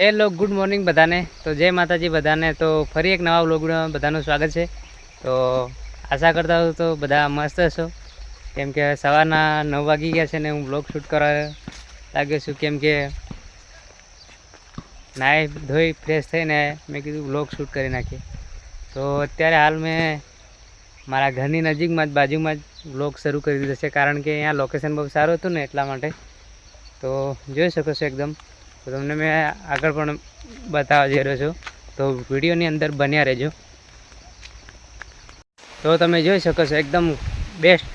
Hello, good morning બધાને. તો જય માતાજી બધાને. તો ફરી એક નવા વ્લોગમાં બધાનું સ્વાગત છે. તો આશા કરતા હું તો બધા મસ્ત હશો. કેમ કે સવારના નવ વાગી ગયા છે ને હું બ્લોગ શૂટ કરવા લાગ્યો છું. કેમ કે નાહી ધોઈ ફ્રેશ થઈને મેં કીધું બ્લોગ શૂટ કરી નાખીએ. તો અત્યારે હાલ મેં મારા ઘરની નજીકમાં જ બાજુમાં જ બ્લોગ શરૂ કરી દીધો છે. કારણ કે અહીંયા લોકેશન બહુ સારું હતું ને એટલા માટે. તો જોઈ શકો છો એકદમ. તો તમને મેં આગળ પણ બતાવવા જઈ રહ્યો છું. તો વિડીયોની અંદર બન્યા રહેજો. તો તમે જોઈ શકો છો, એકદમ બેસ્ટ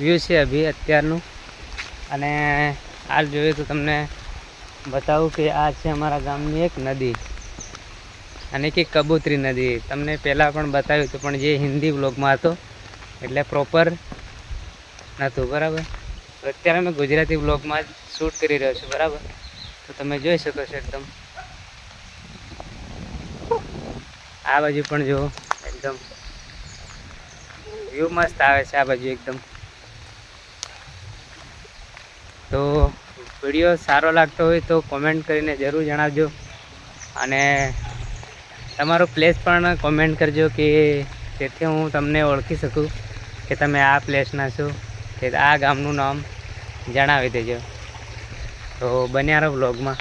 વ્યૂ છે અભી અત્યારનું. અને હાલ જોઈએ તો તમને બતાવું કે આ છે અમારા ગામની એક નદી. અને કે કબૂતરી નદી. તમને પહેલાં પણ બતાવ્યું હતું, પણ જે હિન્દી બ્લોગમાં હતો, એટલે પ્રોપર નહોતું, બરાબર? અત્યારે મેં ગુજરાતી બ્લોગમાં જ શૂટ કરી રહ્યો છું, બરાબર? તો તમે જોઈ શકો છો એકદમ. આ બાજુ પણ જુઓ, એકદમ. વ્યૂ મસ્ત આવે છે આ બાજુ એકદમ. તો વીડિયો સારો લાગતો હોય તો કોમેન્ટ કરીને જરૂર જણાવજો. અને તમારો પ્લેસ પણ કોમેન્ટ કરજો કે જેથી હું તમને ઓળખી શકું કે તમે આ પ્લેસના છો, કે આ ગામનું નામ જણાવી દેજો. તો બન્યા રહો બ્લોગમાં